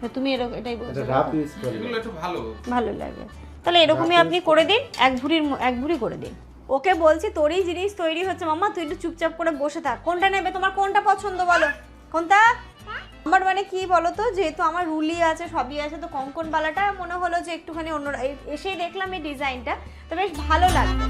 তো তুমি এরকম এটাই বলছো। এগুলো একটু ভালো। ভালো লাগবে তাহলে এরকমই আপনি করে দিন এক ভুড়ির এক ভুড়ি করে দিন। ওকে বলছি তোরই জিনিস তৈরি হচ্ছে মাম্মা তুই একটু চুপচাপ করে বসে থাক। কোনটা নেবে তোমার কোনটা পছন্দ বলো? কোনটা? আমার মানে কি বলো তো যেহেতু আমার রুলি আছে সবই আছে তো কঙ্কন বালাটা মনে হলো যে একটুখানি অন্য এই- এসেই দেখলাম এই ডিজাইনটা তো বেশ ভালো লাগবে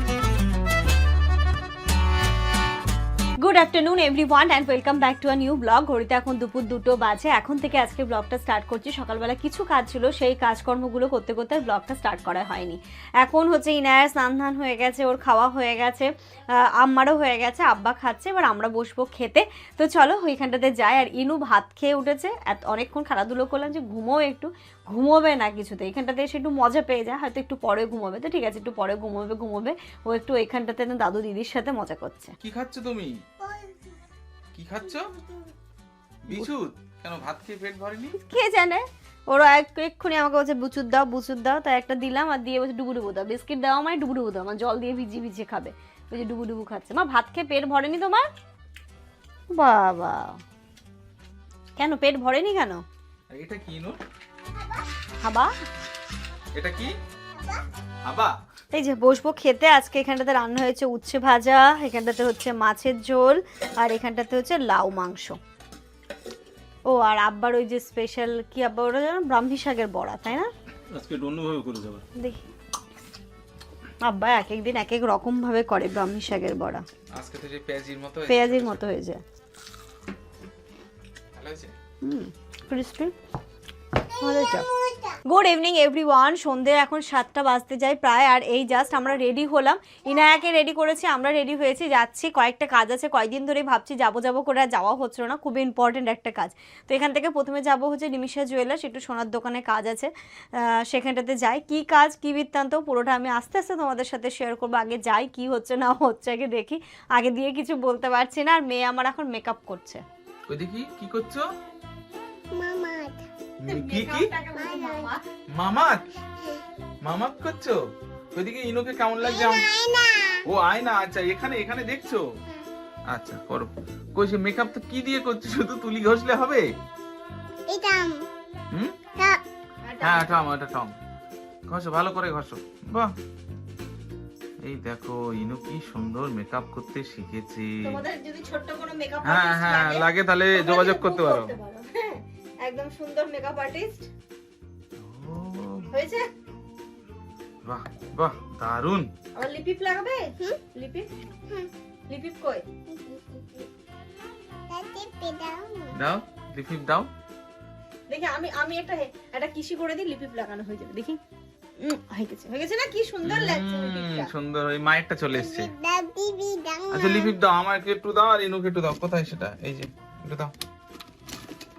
good afternoon everyone and welcome back to a new blog ঘড়িতে এখন দুপুর দুটো বাজে। এখন থেকে আজকে ব্লগটা স্টার্ট করছি। সকালবেলা কিছু কাজ ছিল সেই কাজকর্মগুলো করতে করতে আর ব্লগটা স্টার্ট করা হয়নি। এখন হচ্ছে ইনায়ার স্নান ধান হয়ে গেছে ওর খাওয়া হয়ে গেছে আহ, আম্মারও হয়ে গেছে আব্বা খাচ্ছে এবার আমরা বসবো খেতে। তো চলো ওইখানটাতে যাই। আর ইনু ভাত খেয়ে উঠেছে। এত অনেকক্ষণ খেলাধুলো করলাম যে ঘুমোও একটু। ঘুমোবে না কিছুতে এখানটাতে এসে একটু মজা পেয়ে যায় হয়তো একটু পরে ঘুমোবে। তো ঠিক আছে একটু পরে ঘুমোবে ঘুমোবে ও একটু এখানটাতে না দাদু দিদির সাথে মজা করছে। কি খাচ্ছ তুমি? কি খাচ্ছ? বিছুত? কেন ভাত খেয়ে পেট ভরেনি? কে জানে? ওরা এক- এক্ষুনি আমাকে বলছে বুচুর দাও বুচুর দাও। তাই একটা দিলাম আর দিয়ে বলছে ডুবু ডুবু দাও। বিস্কিট দাও মানে ডুবু ডুবু দাও আমার জল দিয়ে ভিজিয়ে ভিজিয়ে খাবে। ওই যে ডুবু ডুবু খাচ্ছে। মা ভাত খেয়ে পেট ভরেনি তোমার? বাবা। কেন পেট ভরেনি কেন? এটা কি নু খাবা? এটা কি? আবা এই যে বসবো খেতে আজকে এখানটাতে রান্না হয়েছে উচ্ছে ভাজা এখানটাতে হচ্ছে মাছের ঝোল আর এখানটাতে হচ্ছে লাউ মাংস। ও আর আব্বার ওই যে স্পেশাল কি আব্বা ওটা জানো ব্রাহ্মী শাকের বড়া তাই না? আজকে অন্যভাবে করে দেবো। দেখি। আব্বা এক একদিন এক এক রকম ভাবে করে ব্রাহ্মী শাকের বড়া। আজকে তো যে পেঁয়াজির মতো হয়েছে। পেঁয়াজের মতো হয়ে যায় ভালো হয়েছে? হুম ক্রিস্পি ভালো গুড ইভিনিং এভরিওয়ান সন্ধে এখন সাতটা বাজতে যায় প্রায় আর এই জাস্ট আমরা রেডি হলাম। ইনায়াকে রেডি করেছি আমরা রেডি হয়েছি যাচ্ছি। কয়েকটা কাজ আছে কয়েকদিন ধরেই ভাবছি যাব যাব করে আর যাওয়া হচ্ছিল না খুবই ইম্পর্টেন্ট একটা কাজ। তো এখান থেকে প্রথমে যাব হচ্ছে নিমিষা জুয়েলার্স একটু সোনার দোকানে কাজ আছে। সেখানটাতে যাই। কি কাজ কি বৃত্তান্ত পুরোটা আমি আস্তে আস্তে তোমাদের সাথে শেয়ার করব। আগে যাই কি হচ্ছে না হচ্ছে আগে দেখি। আগে দিয়ে কিছু বলতে পারছি না আর মেয়ে আমার এখন মেকআপ করছে। ওই দেখি কি করছ? কি কি? মামাত মামাত করছ ওইদিকে ইনোকে কেমন লাগছে? ও আয়না আচ্ছা এখানে এখানে দেখছ? আচ্ছা করো। কই সে মেকআপ তো কি দিয়ে করছ? শুধু তুলি ঘষলে হবে? হুম? হ্যাঁ টম ওটা টম ঘষো ভালো করে ঘষো। বাহ। এই দেখো ইনু কি সুন্দর মেকআপ করতে শিখেছে। তোমাদের যদি ছোট্ট কোনো মেকআপ হ্যাঁ হ্যাঁ লাগে তাহলে যোগাযোগ করতে পারো। একদম সুন্দর মেকআপ আর্টিস্ট হয়েছে? বাহ বাহ দারুণ আবার লিপিপ লাগাবে? লিপিপ লিপিপ কই? দাও লিপিপ দাও। দেখি আমি আমি একটা হে- একটা কিসি করে দিই লিপিপ লাগানো হয়ে যাবে। দেখি। হয়ে গেছে না? কি সুন্দর লাগছে হুম, সুন্দর ওই মায়েরটা চলে এসছে। আচ্ছা লিপিপ দাও আমাকে একটু দাও আর ইনুকে একটু দাও। কোথায় সেটা? এই যে একটু দাও।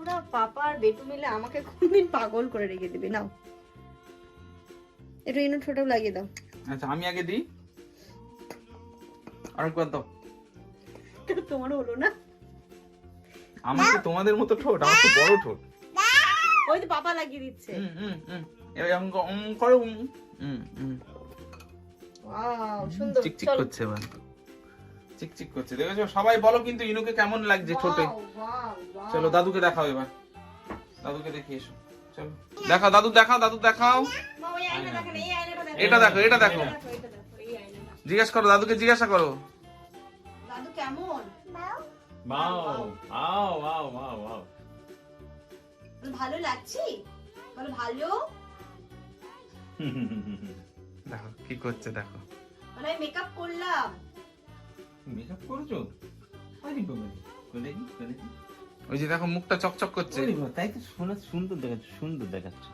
পুরো পাপা আর বেটু মিলে আমাকে কোনদিন পাগল করে রেখে দিবে? নাও। একটু ইনো ছোট লাগিয়ে দাও। আচ্ছা আমি আগে দিই। আরেকবার দাও। তোমার হলো না? আমার তো তোমাদের মতো ঠোঁট আমার তো বড় ঠোঁট। ওই তো পাপা লাগিয়ে দিচ্ছে। হুম হুম হুম। এবার করে হুম হুম ওয়াও সুন্দর। চিকচিক চলো। করছে এবার। চিকচিক করছে। দেখেছ? সবাই বলো কিন্তু ইনুকে কেমন লাগছে ঠোঁটে. চলো দাদুকে দেখাও এবার। দাদুকে দেখিয়ে এসো। চলো। দেখাও দাদু দেখাও দাদু দেখাও। মা, ওই আয়না দেখেন, এই আয়নাটা দেখো। এটা দেখো এটা দেখো। এটা দেখো, এটা দেখো, এই আয়নাটা। জিজ্ঞাসা করো দাদুকে জিজ্ঞাসা করো। দাদু কেমন? Wow wow wow wow wow বলো, ভালো লাগছি? বলো ভালো? দেখো কি করছে দেখো। আমি মেকআপ করলাম। মেকআপ করেছ? আরে বাবা ওই যে দেখো মুখটা চকচক করছে। তাই তো শোনা সুন্দর দেখাচ্ছে সুন্দর দেখাচ্ছে।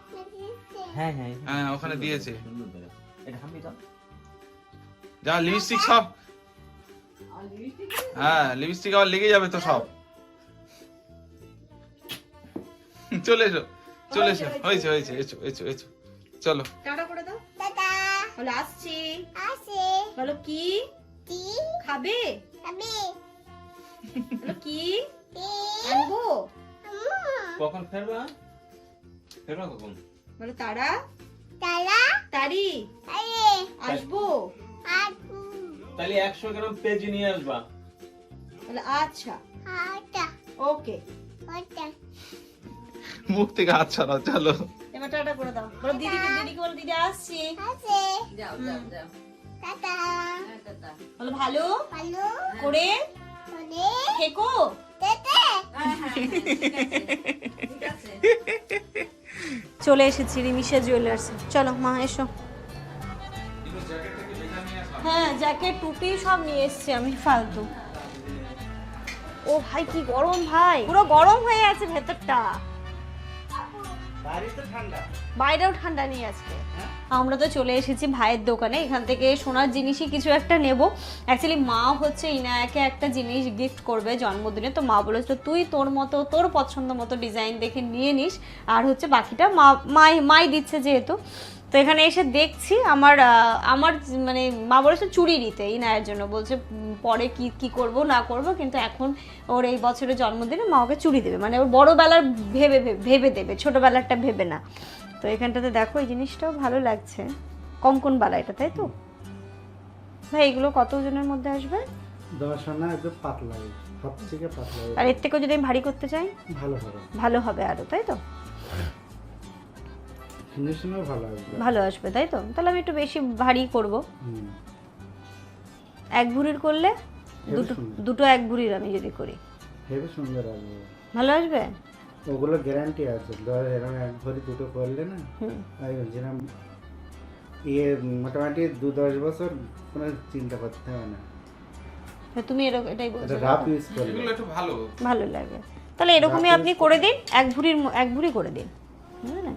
হ্যাঁ হ্যাঁ হ্যাঁ, ওখানে দিয়েছে। সুন্দর দেখাচ্ছে। এটা হামি দাও। যা লিপস্টিক সব। হ্যাঁ লিপস্টিক আবার লেগে যাবে তো সব। চলে এসো চলে এসো। হয়েছে হয়েছে এসো এসো এসো। চলো। টাটা করে দাও। বলো আসছি। বলো কি? খাবে? বলো কি? আনব? কখন ফেরবা? ফেরবা কখন? বলো তারা? তারা? তারি? আসব? তাহলে একশো গ্রাম পেঁয়াজি নিয়ে আসবা। বলো আচ্ছা। আচ্ছা। ওকে। মুখ থেকে হাত ছাড়াও চলো। এবার টাটা করে দাও। বলো দিদিকে দিদিকে বলো দিদি আসছি। যাও যাও যাও। বলো ভালো করে? থেকো? হ্যাঁ, হ্যাঁ। চলে এসেছি রিমিশা জুয়েলার্স। চলো মা এসো। হ্যাঁ জ্যাকেট টুপি সব নিয়ে এসেছি আমি ফালতু। ও ভাই কি গরম ভাই। পুরো গরম হয়ে আছে ভেতরটা। বাইরেও ঠান্ডা নেই আজকে। আমরা তো চলে এসেছি ভাইয়ের দোকানে এখান থেকে সোনার জিনিসই কিছু একটা নেব। অ্যাকচুয়ালি মা হচ্ছে ইনায়াকে একটা জিনিস গিফট করবে জন্মদিনে। তো মা বলেছিল তুই তোর মতো তোর পছন্দ মতো ডিজাইন দেখে নিয়ে নিস। আর হচ্ছে বাকিটা মা মাই মাই দিচ্ছে যেহেতু। তো এখানে এসে দেখছি আমার আমার মানে মা বলেছে চুড়ি নিতে এই ইনায়ের জন্য। বলছে পরে কি কি করব না করব কিন্তু এখন ওর এই বছরের জন্মদিনে মা ওকে চুড়ি দেবে। মানে ওর বড়বেলার ভেবে ভেবে- ভেবে দেবে ছোটোবেলারটা ভেবে না। তো এখানটাতে দেখো এই জিনিসটাও ভালো লাগছে। কঙ্কন বালা এটা তাই তো? ভাই এগুলো কত ওজনের মধ্যে আসবে? দশ আনা একদম পাতলা সব থেকে পাতলা। আর এর থেকেও যদি আমি ভারী করতে চাই? ভালো হবে। ভালো হবে আরও তাই তো? ফিনিশিংও ভালো আসবে। ভালো আসবে তাই তো? তাহলে আমি একটু বেশি ভারী করব। হুম। এক ভুরির করলে দুটো দুটো এক ভুরির আমি যদি করি। হেবি সুন্দর আসবে ভালো আসবে? ওগুলো গ্যারান্টি আছে। ধর এরকম এক ভরি দুটো করলে না হুম। যেরকম ইয়ে মোটামুটি দু দশ বছর কোনো চিন্তা করতে হবে না। তুমি এরকম এটাই বলছো রাফ ইউজ করলে। এগুলো একটু ভালো। ভালো লাগবে তাহলে এরকমই আপনি করে দিন এক ভুরির এক ভুরি করে দিন। বুঝলেন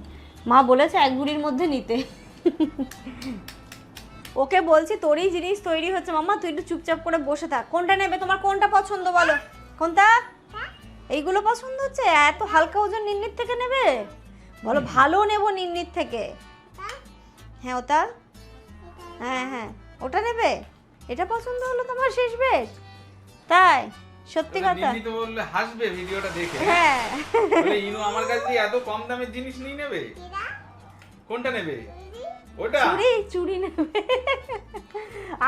মা বলেছে এক ভুরির মধ্যে নিতে। ওকে বলছি তোরই জিনিস তৈরি হচ্ছে মাম্মা তুই একটু চুপচাপ করে বসে থাক। কোনটা নেবে তোমার কোনটা পছন্দ বলো? কোনটা? এইগুলো পছন্দ হচ্ছে? এত হালকা ওজন নিন্নির থেকে নেবে? বলো ভালো নেব নিন্নির থেকে। হ্যাঁ ওটা? হ্যাঁ হ্যাঁ। ওটা নেবে? এটা পছন্দ হলো তোমার শেষ বেশ। তাই সত্যি কথা। তো বললে হাসবে ভিডিওটা দেখে। হ্যাঁ। বলে ইনু আমার কাছ এত কম দামের জিনিস নিয়ে নেবে? কোনটা নেবে? ওটা? চুড়ি চুড়ি নেবে।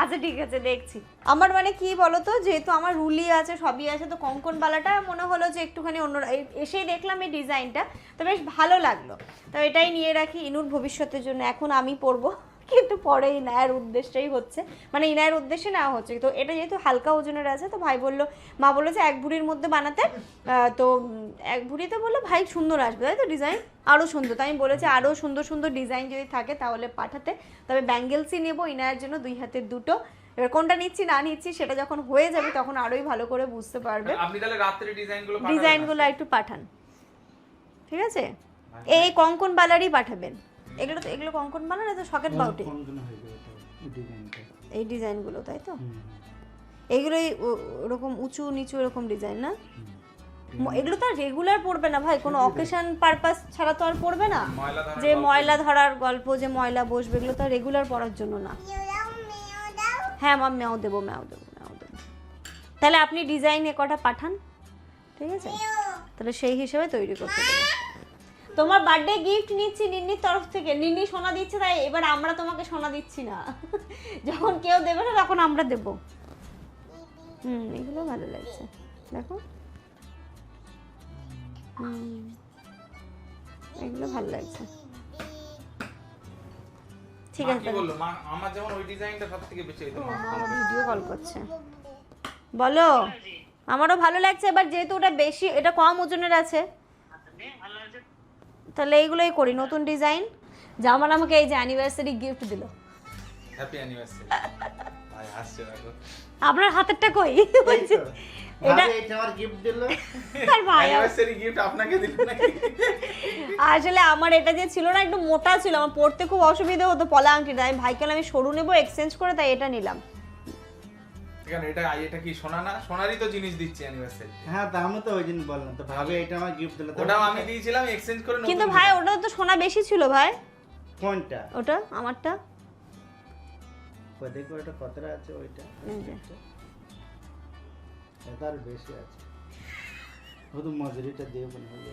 আচ্ছা ঠিক আছে দেখছি। আমার মানে কি বলতো যেহেতু আমার রুলি আছে সবই আছে তো কঙ্কন বালাটা মনে হলো যে একটুখানি অন্য এসেই দেখলাম এই ডিজাইনটা তো বেশ ভালো লাগল। তো এটাই নিয়ে রাখি ইনুর ভবিষ্যতের জন্য। এখন আমি পরবো। কিন্তু পরে ইনায়ের উদ্দেশ্যেই হচ্ছে। মানে ইনায়ের উদ্দেশ্যে নেওয়া হচ্ছে। তো এটা যেহেতু হালকা ওজনের আছে তো ভাই বলল মা বলল যে এক ভুড়ির মধ্যে বানাতে। তো এক ভুড়িতে বলল ভাই সুন্দর আসবে। তাই তো ডিজাইন? আরও সুন্দর। তাই আমি বলেছি আরও সুন্দর সুন্দর ডিজাইন যদি থাকে তাহলে পাঠাতে। তবে ব্যাঙ্গেলসই নেব ইনায়ের জন্য দুই হাতের দুটো। এবার কোনটা নিচ্ছি না নিচ্ছি সেটা যখন হয়ে যাবে তখন আরোই ভালো করে বুঝতে পারবে। আপনি তাহলে রাত্রে ডিজাইনগুলো পাঠাবেন ডিজাইনগুলো একটু পাঠান। ঠিক আছে? এই কঙ্কন বালারই পাঠাবেন। এগুলো তো এগুলো কঙ্কন বালা না তো সকেট বাউটি। হয়ে এই ডিজাইনগুলো তাই তো? এইগুলোই ও- ওরকম উঁচু নিচু এরকম ডিজাইন না? এগুলো তো আর রেগুলার পড়বে না ভাই কোনো অকেশন পারপাস ছাড়া তো আর পড়বে না? যে ময়লা ধরার গল্প যে ময়লা বসবে এগুলো তো রেগুলার পড়ার জন্য না। হ্যাঁ মা ম্যাও দেবো ম্যাও দেবো ম্যাও দেবো। তাহলে আপনি ডিজাইন এ কটা পাঠান? ঠিক আছে? তাহলে সেই হিসেবে তৈরি করতে দেবো তোমার বার্থডে গিফট নিচ্ছি নিন্নির তরফ থেকে। নিন্নি সোনা দিচ্ছে তাই এবার আমরা তোমাকে সোনা দিচ্ছি না। যখন কেউ দেবে না তখন আমরা দেব। হুম এগুলো ভালো লাগছে। দেখো। হুম এগুলো ভালো লাগছে। ঠিক আছে কি বলল? আমার যেমন ওই ডিজাইনটা সব থেকে বেশি আমার ভিডিও কল করছে। বলো। আমারও ভালো লাগছে এবার যেহেতু ওটা বেশি এটা কম ওজনের আছে। তাহলে এইগুলোই করি নতুন ডিজাইন জামান আমাকে এই যে অ্যানিভার্সারি গিফট দিল। হ্যাপি অ্যানিভার্সারি আপনার হাতেরটা কই? বলছে এটা গিফট দিল। আর ভাই অ্যানিভার্সারি গিফট আপনাকে দিল নাকি? আসলে আমার এটা যে ছিল না একটু মোটা ছিল আমার পড়তে খুব অসুবিধা হতো পলা আংটিটা আমি ভাইকে আমি সরু নেব এক্সচেঞ্জ করে তাই এটা নিলাম। কেন এটা এটা কি সোনা না? সোনারই তো জিনিস দিচ্ছি অ্যানিভার্সারি হ্যাঁ আমি তো ওই দিন বললাম। তো ভাবে এটা আমার গিফট দিল। ওটাও আমি দিয়েছিলাম এক্সচেঞ্জ করে কিন্তু ভাই ওটা তো সোনা বেশি ছিল ভাই। কোনটা? ওটা আমারটা। ওই দেখো ওটা কতটা আছে ওইটা। আর বেশি আছে। শুধু মজুরিটা দিয়ে মনে হলো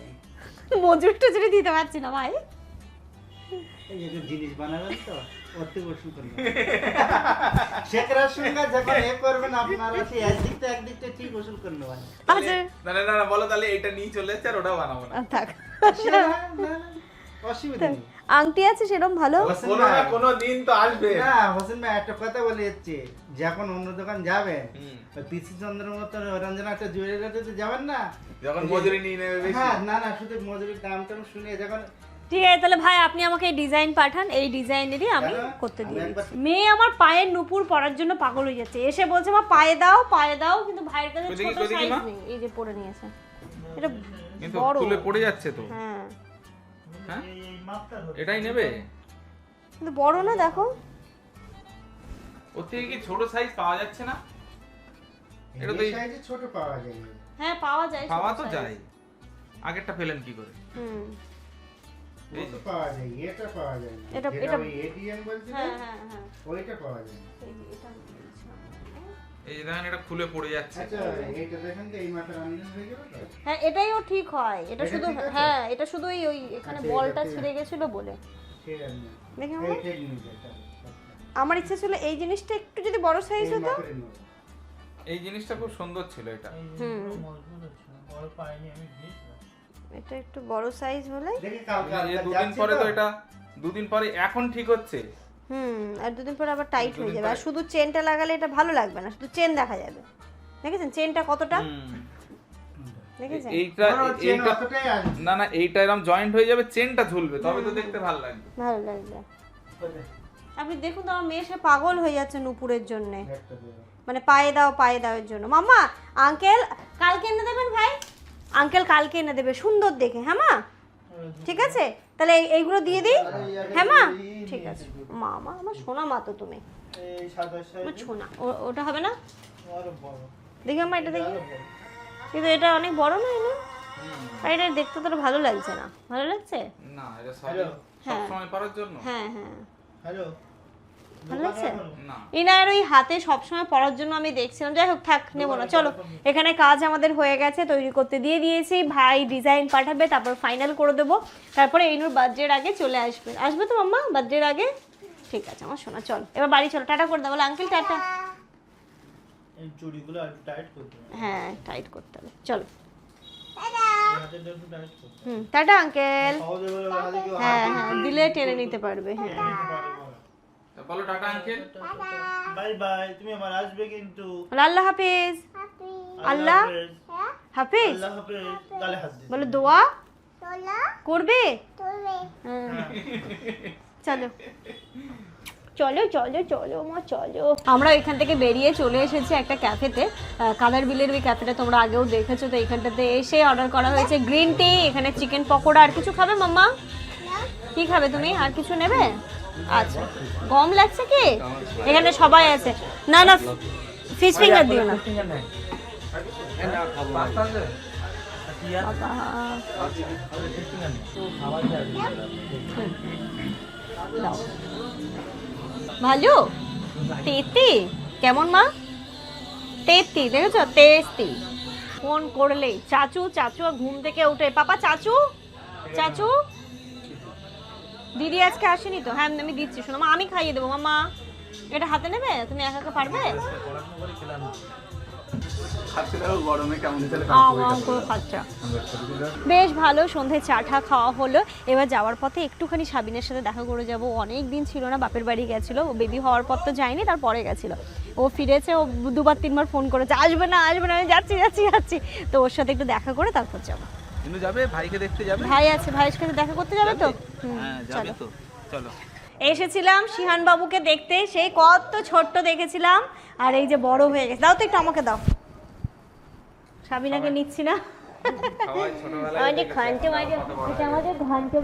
মজুর টজুরি দিতে পারছি না ভাই। এই যে জিনিস বানাবেন তো। অতি করবে শেখরার সঙ্গে যখন এ করবেন আপনারা সেই একদিকটা একদিকটা ঠিক গোসল করে নেবেন না না না না, বলো তাহলে এটা নিয়ে চলে যাচ্ছে আর ওটা বানাবো না। থাক। সে না, না, না, অসুবিধা নেই। আংটি আছে সেরকম ভালো। হোসেন কোনো না ভাই, কোনো দিন তো আসবে। না হোসেন ভাই একটা কথা বলে যাচ্ছে। যখন অন্য দোকান যাবেন। পিসি চন্দ্রের মতো রঞ্জনা একটা জুয়েলারিতে যাবেন না? যখন মজুরি নিয়ে নেবে হ্যাঁ না না শুধু মজুরির দাম টাম শুনে যখন ঠিক আছে তাহলে ভাই আপনি আমাকে এই ডিজাইন পাঠান এই ডিজাইনেরই আমি করতে আমি দিয়ে দিচ্ছি। মেয়ে আমার পায়ের নুপুর পরার জন্য পাগল হয়ে যাচ্ছে। এসে বলছে মা পায়ে দাও পায়ে দাও। কিন্তু ভাইয়ের কাছে ছোট সাইজ? নেই। এই যে পরে নিয়েছে। এটা কিন্তু বড়। তুলে পড়ে যাচ্ছে তো। হ্যাঁ। হ্যাঁ? এটাই নেবে? কিন্তু বড় না দেখো। ওর থেকে কি ছোট সাইজ পাওয়া যাচ্ছে না? এটা তো এই সাইজে ছোট পাওয়া যায়। হ্যাঁ পাওয়া যায় পাওয়া তো যায়। আগেরটা ফেলেন কি করে? হুম। এটা পাওয়া যায় না। এটা- যেটা এটা- ওই এটিএম বলছিল হ্যাঁ হ্যাঁ হ্যাঁ। ওইটা পাওয়া যায়। এটা এই দেখেন এটা খুলে পড়ে যাচ্ছে। আচ্ছা এইটা দেখেন তো এই মাথার আনলিন হয়ে তো? হ্যাঁ এটাইও ঠিক হয়। এটা শুধু হ্যাঁ এটা শুধু ওই ওই এখানে আচ্ছা, বলটা ছিঁড়ে গেছিল বলে। ঠিক আছে না। দেখে আমার। ইচ্ছা ছিল এই জিনিসটা একটু যদি বড় সাইজ হতো। এই জিনিসটা খুব সুন্দর ছিল এটা। হুম। এটা একটু বড় সাইজ হলে এই দুদিন পরে তো? এটা দুদিন পরে এখন ঠিক হচ্ছে। হুম আর দুদিন পরে আবার টাইট হয়ে যাবে। আর শুধু চেনটা লাগালে এটা ভালো লাগবে না শুধু চেন দেখা যাবে। দেখেছেন চেনটা কতটা। দেখেছেন? এইটা এইটা না না এইটা এরকম জয়েন্ট হয়ে যাবে চেনটা ঝুলবে তবে তো দেখতে ভালো লাগবে। ভালো লাগবে। আপনি দেখুন তো আমার মেয়ে সে পাগল হয়ে যাচ্ছে নুপুরের জন্য। মানে পায়ে দাও পায়ে দাও এর জন্য। মাম্মা আঙ্কেল কালকে এনে দেবেন ভাই? আঙ্কেল কালকে এনে দেবে সুন্দর দেখে হ্যাঁ মা? ঠিক আছে? তাহলে এই- এইগুলো দিয়ে দিই হ্যাঁ মা? ঠিক আছে। মামা আমার সোনা মা তো তুমি। এই সাদা আমার সোনা ও- ওটা হবে না? আরও বড় দেখি আমার এটা দেখি। কিন্তু এটা অনেক বড় না এনে আর এটা দেখতে তো ভালো লাগছে না। ভালো লাগছে? না এটা সব হ্যাঁ। সময় পারার জন্য? হ্যাঁ হ্যাঁ। হ্যালো ভালো লাগছে? ইনার ওই হাতে সবসময় পড়ার জন্য আমি দেখছিলাম। যাই হোক থাক নেব না চলো। এখানে কাজ আমাদের হয়ে গেছে তৈরি করতে দিয়ে দিয়েছি। ভাই ডিজাইন পাঠাবে তারপর ফাইনাল করে দেবো। তারপরে ইনুর বার্থডের আগে চলে আসবে। আসবে তো মাম্মা? বার্থডের আগে? ঠিক আছে আমার শোনা চল। এবার বাড়ি চলো। টাটা করে দাও। বলে আঙ্কেল টাটা। হ্যাঁ টাইট করতে হবে। চলো। হুম টাটা আঙ্কেল হ্যাঁ হ্যাঁ দিলে টেনে নিতে পারবে হ্যাঁ। বলো টাটা আঙ্কেল বাই বাই তুমি আবার আসবে কিন্তু। আল্লাহ হাফিজ। আল্লাহ হাফেজ। আল্লাহ হাফেজ। গালে হাত বলো দোয়া? করবে? হ্যাঁ। চলো। চলো চলো চলো মা চলো। আমরা এখান থেকে বেরিয়ে চলে এসেছি একটা ক্যাফেতে। কালার বিলের ওই ক্যাফেটা তোমরা আগেও দেখেছ তো এখানটাতে এসে অর্ডার করা হয়েছে গ্রিন টি এখানে চিকেন পকোড়া। আর কিছু খাবে মাম্মা? কি খাবে তুমি? আর কিছু নেবে? আচ্ছা। গম লাগছে কি? এখানে সবাই আছে। না না ফিশ ফিঙ্গার দিও না। ভালো, তেতি, কেমন মা? তেতি, দেখেছ? তেস্তি ফোন করলেই। চাচু চাচু, ঘুম থেকে উঠে। পাপা, চাচু? চাচু? দিদি আজকে আসেনি তো? হ্যাঁ আমি দিচ্ছি শোনো মা আমি খাইয়ে দেবো। মামা এটা হাতে নেবে? তুমি একা একা পারবে? বেশ ভালো সন্ধ্যায় চা ঠা খাওয়া হলো। এবার যাওয়ার পথে একটুখানি সাবিনের সাথে দেখা করে যাব। অনেক দিন ছিল না বাপের বাড়ি গেছিল। ও বেবি হওয়ার পর তো যায়নি তারপরে গেছিল। ও ফিরেছে ও দুবার তিনবার ফোন করেছে আসবে না আসবে না আমি যাচ্ছি যাচ্ছি যাচ্ছি। তো ওর সাথে একটু দেখা করে তারপর যাব। ইনু যাবে ভাইকে দেখতে যাবে। ভাই আছে ভাইয়ের সাথে দেখা করতে যাবে তো? হ্যাঁ যাবে তো। চলো। এসেছিলাম শিহান বাবুকে দেখতে সেই কত ছোট্ট দেখেছিলাম। আর এই যে বড় হয়ে গেছে। দাও তো একটু আমাকে দাও। সাবিনাকে নিচ্ছি না। আমাদের ঘন্টে বাজে এটা আমাদের ঘন্টে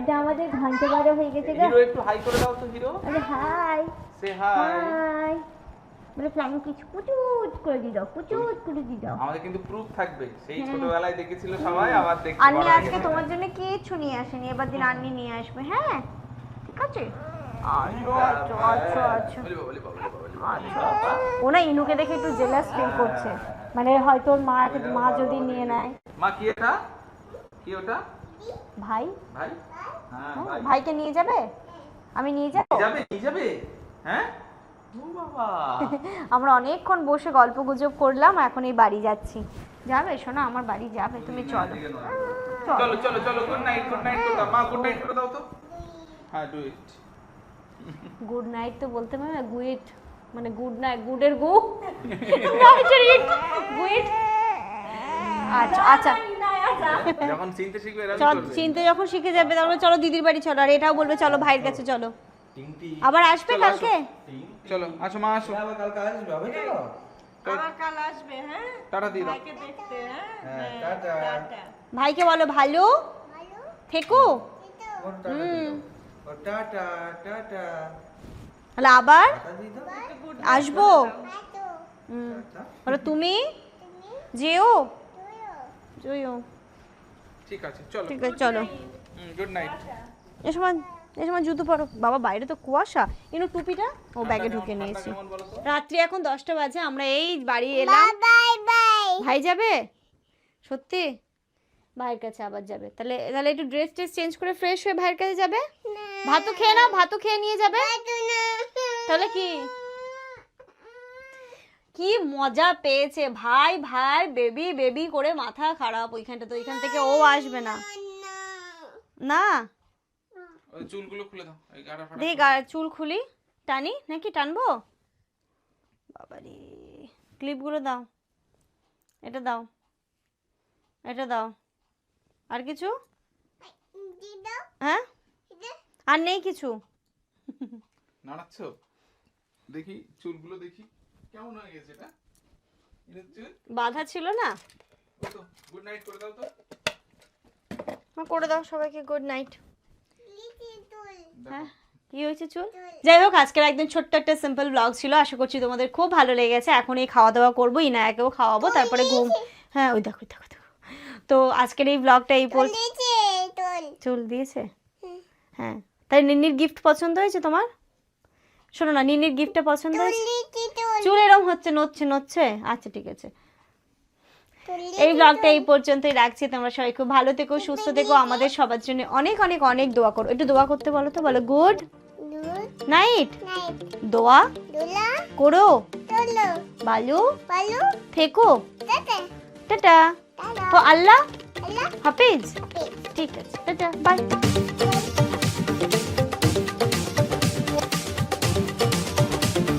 এটা আমাদের ঘন্টে হয়ে গেছে গো। একটু হাই করে দাও তো হিরো। আরে হাই। সে হাই হাই। বলে ফ্লাইং কিছু কুচুট করে দি দাও কুচুট করে দি দাও। আমাদের কিন্তু প্রুফ থাকবে। সেই ছোটবেলায় দেখেছিল সবাই আবার দেখতে আন্নি বড় আজকে তোমার জন্য কিচ্ছু নিয়ে আসেনি এবার দিন আন্নি নিয়ে আসবে হ্যাঁ? ঠিক আছে? আচ্ছা আচ্ছা আচ্ছা আচ্ছা। বলি বাবা, বলি বাবা, বলি বাবা, বলি বাবা। আচ্ছা আচ্ছা। ও না ইনুকে দেখে একটু জেলাস ফিল করছে। মানে হয়তো ওর মা মা যদি নিয়ে নেয়। মা কি এটা? কি ওটা? ভাই? ভাই? হ্যাঁ হ্যাঁ, ভাই। ভাইকে নিয়ে যাবে? আমি নিয়ে যাব? যাবে নিয়ে যাবে? হ্যাঁ? আমরা অনেকক্ষণ বসে গল্প গুজব করলাম এখন এই বাড়ি যাচ্ছি। যাবে শোনো আমার বাড়ি যাবে তুমি চলো। চলো। চলো চলো গুড নাইট গুড নাইট করে দাও মা গুড নাইট করে দাও তো। হ্যাঁ ডু ইট গুড নাইট তো বলতে পারবে না গুইট মানে গুড নাইট গুডের গু। নাইটের ইট গুইট আচ্ছা আচ্ছা। যখন চিনতে শিখবে চল চিনতে যখন শিখে যাবে তাহলে চলো দিদির বাড়ি চলো আর এটাও বলবে চলো ভাইয়ের কাছে চলো। আবার আসবে কালকে? চলো আসো মা আসো। আবার কালকে আসবে হবে তো? আবার কাল আসবে হ্যাঁ? টাটা ভাইকে দেখতে হ্যাঁ? হ্যাঁ টাটা। টাটা। ভাইকে বলো ভালো? থেকো? ওর টাটা টাটা টাটা। তাহলে আবার? আসব। হুম। বলো তুমি? যেও যেও ঠিক আছে চলো। ঠিক আছে চলো। গুড নাইট এ সময় এ সময় জুতো পরো বাবা বাইরে তো কুয়াশা। ইনো টুপিটা? ও ব্যাগে ঢুকে নিয়েছি। রাত্রি এখন দশটা বাজে আমরা এই বাড়ি এলাম। ভাই যাবে? সত্যি? ভাইয়ের কাছে আবার যাবে। তাহলে তাহলে একটু ড্রেস ট্রেস চেঞ্জ করে ফ্রেশ হয়ে ভাইয়ের কাছে যাবে? ভাতও খেয়ে নাও ভাতও খেয়ে নিয়ে যাবে? তাহলে কি? কি মজা পেয়েছে। ভাই ভাই বেবি বেবি করে মাথা খারাপ। ওইখানটা তো ওইখান থেকে ও আসবে না। না? চুলগুলো খুলে দাও এই গাড়া ফাড়া দেখি চুল। খুলি। টানি? নাকি টানবো? বাবারে ক্লিপগুলো দাও। এটা দাও। এটা দাও। আর কিছু? হ্যাঁ? আর নেই কিছু? নাড়াচ্ছ? দেখি চুলগুলো দেখি। কেমন হয়ে গেছে এটা? বাধা ছিল না? গুড নাইট করে দাও তো। করে দাও সবাইকে গুড নাইট। হ্যাঁ কি হয়েছে চুল? যাই হোক আজকের একদম ছোট্ট একটা সিম্পল ব্লগ ছিল। আশা করছি তোমাদের খুব ভালো লেগেছে। এখন এই খাওয়া দাওয়া করব ইনায়াকেও খাওয়াবো তারপরে ঘুম হ্যাঁ ওই দেখো ওই দেখো দেখো। তো আজকের এই ব্লগটা এই পর চুল। দিয়েছে? হ্যাঁ। তাই নিন্নির গিফট পছন্দ হয়েছে তোমার? শোনো না নিন্নির গিফটটা পছন্দ হয়েছে? চুল। এরম হচ্ছে নচ্ছে নচ্ছে আচ্ছা ঠিক আছে। এই ব্লগটা এই পর্যন্তই রাখছি। তোমরা সবাই খুব ভালো থেকো সুস্থ থেকো। আমাদের সবার জন্য অনেক অনেক অনেক দোয়া করো। একটু দোয়া করতে বলো তো বলো। গুড নাইট দোয়া করো। বালু থেকো। টাটা। ও আল্লাহ হাফিজ। ঠিক আছে। টাটা। বাই।